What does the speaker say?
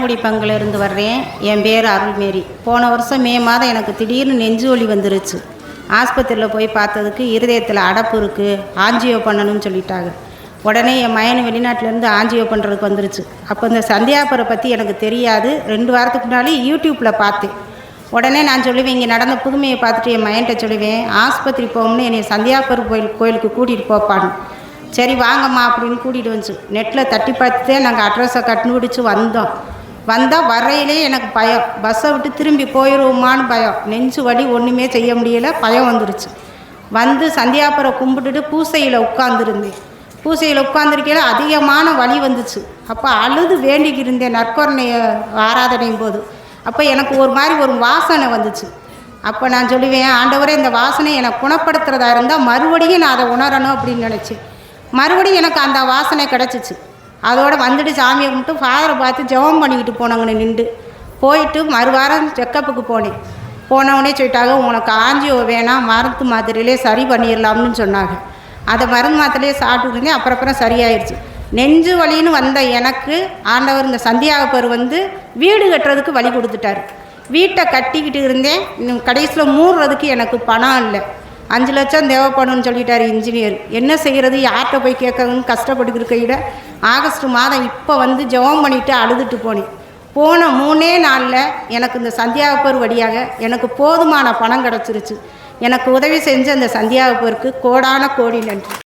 வேளாங்குடி பங்கிலிருந்து வர்றேன். என் பேர் அருள்மேரி. போன வருஷம் மே மாதம் எனக்கு திடீர்னு நெஞ்சு வலி வந்துருச்சு. ஆஸ்பத்திரியில் போய் பார்த்ததுக்கு இருதயத்தில் அடப்பு இருக்குது ஆஞ்சியோ பண்ணணும்னு சொல்லிட்டாங்க. உடனே என் மயன் வெளிநாட்டிலேருந்து ஆஞ்சியோ பண்ணுறதுக்கு வந்துருச்சு. அப்போ இந்த சந்தியாபுரை பற்றி எனக்கு தெரியாது. ரெண்டு வாரத்துக்கு முன்னாடி யூடியூப்பில் பார்த்தேன். உடனே நான் சொல்லுவேன் இங்கே நடந்த புதுமையை பார்த்துட்டு என் மயன்கிட்ட சொல்லுவேன் ஆஸ்பத்திரி போகணும்னு என்னை சந்தியாபுரம் கோயில் கோயிலுக்கு கூட்டிகிட்டு போப்பான்னு. சரி வாங்கம்மா அப்படின்னு கூட்டிகிட்டு வந்துச்சு. நெட்டில் தட்டி பார்த்துட்டே நாங்கள் அட்ரஸை கண்டுபிடிச்சி வந்தோம். வந்தால் வரையிலே எனக்கு பயம். பஸ்ஸை விட்டு திரும்பி போயிடுவோமான்னு பயம். நெஞ்சு வலி ஒன்றுமே செய்ய முடியலை. பயம் வந்துருச்சு. வந்து சந்தியாபுரம் கும்பிட்டுட்டு பூசையில் உட்காந்துருந்தேன் பூசையில் உட்காந்துருக்கையில் அதிகமான வலி வந்துச்சு. அப்போ அழுது வேண்டிக்கிருந்தேன் இருந்தேன் ஆராதனையும் போது. அப்போ எனக்கு ஒரு மாதிரி ஒரு வாசனை வந்துச்சு. அப்போ நான் சொல்லுவேன் ஆண்டவரே இந்த வாசனை எனக்கு குணப்படுத்துறதா இருந்தால் மறுபடியும் நான் அதை உணரணும் அப்படின்னு நினச்சேன். மறுபடியும் எனக்கு அந்த வாசனை கிடச்சிச்சு. அதோடு வந்துட்டு சாமியை கும்பிட்டு ஃபாதரை பார்த்து ஜெபம் பண்ணிக்கிட்டு போனாங்கன்னு நின்று. போயிட்டு மறுவாரம் செக்கப்புக்கு போனேன். போனவுடனே சொல்லிட்டாங்க உனக்கு ஆஞ்சியோ வேணாம் மருந்து மாத்திரையிலே சரி பண்ணிடலாம்னு சொன்னாங்க. அதை மருந்து மாத்திரையே சாப்பிட்டுருந்தேன் அப்புறம் அப்புறம் சரியாயிடுச்சு நெஞ்சு வலின்னு வந்த எனக்கு ஆண்டவர் இந்த சந்தியாகப்பர் வந்து வீடு கட்டுறதுக்கு வழி கொடுத்துட்டாரு. வீட்டை கட்டிக்கிட்டு இருந்தேன். இன்னும் கடைசியில் மூடுறதுக்கு எனக்கு பணம் இல்லை. அஞ்சு லட்சம் தேவைப்படும்னு சொல்லிட்டார் இன்ஜினியர். என்ன செய்கிறது யார்கிட்ட போய் கேட்கணும்னு கஷ்டப்பட்டு இருக்கையில ஆகஸ்ட் மாதம் இப்போ வந்து ஜெபம் பண்ணிவிட்டு அழுதுட்டு போனேன். போன மூணே நாளில் எனக்கு இந்த சந்தியாகப்பர் வழியாக எனக்கு போதுமான பணம் கிடச்சிருச்சு. எனக்கு உதவி செஞ்ச அந்த சந்தியாகப்பருக்கு கோடான கோடி நன்றி.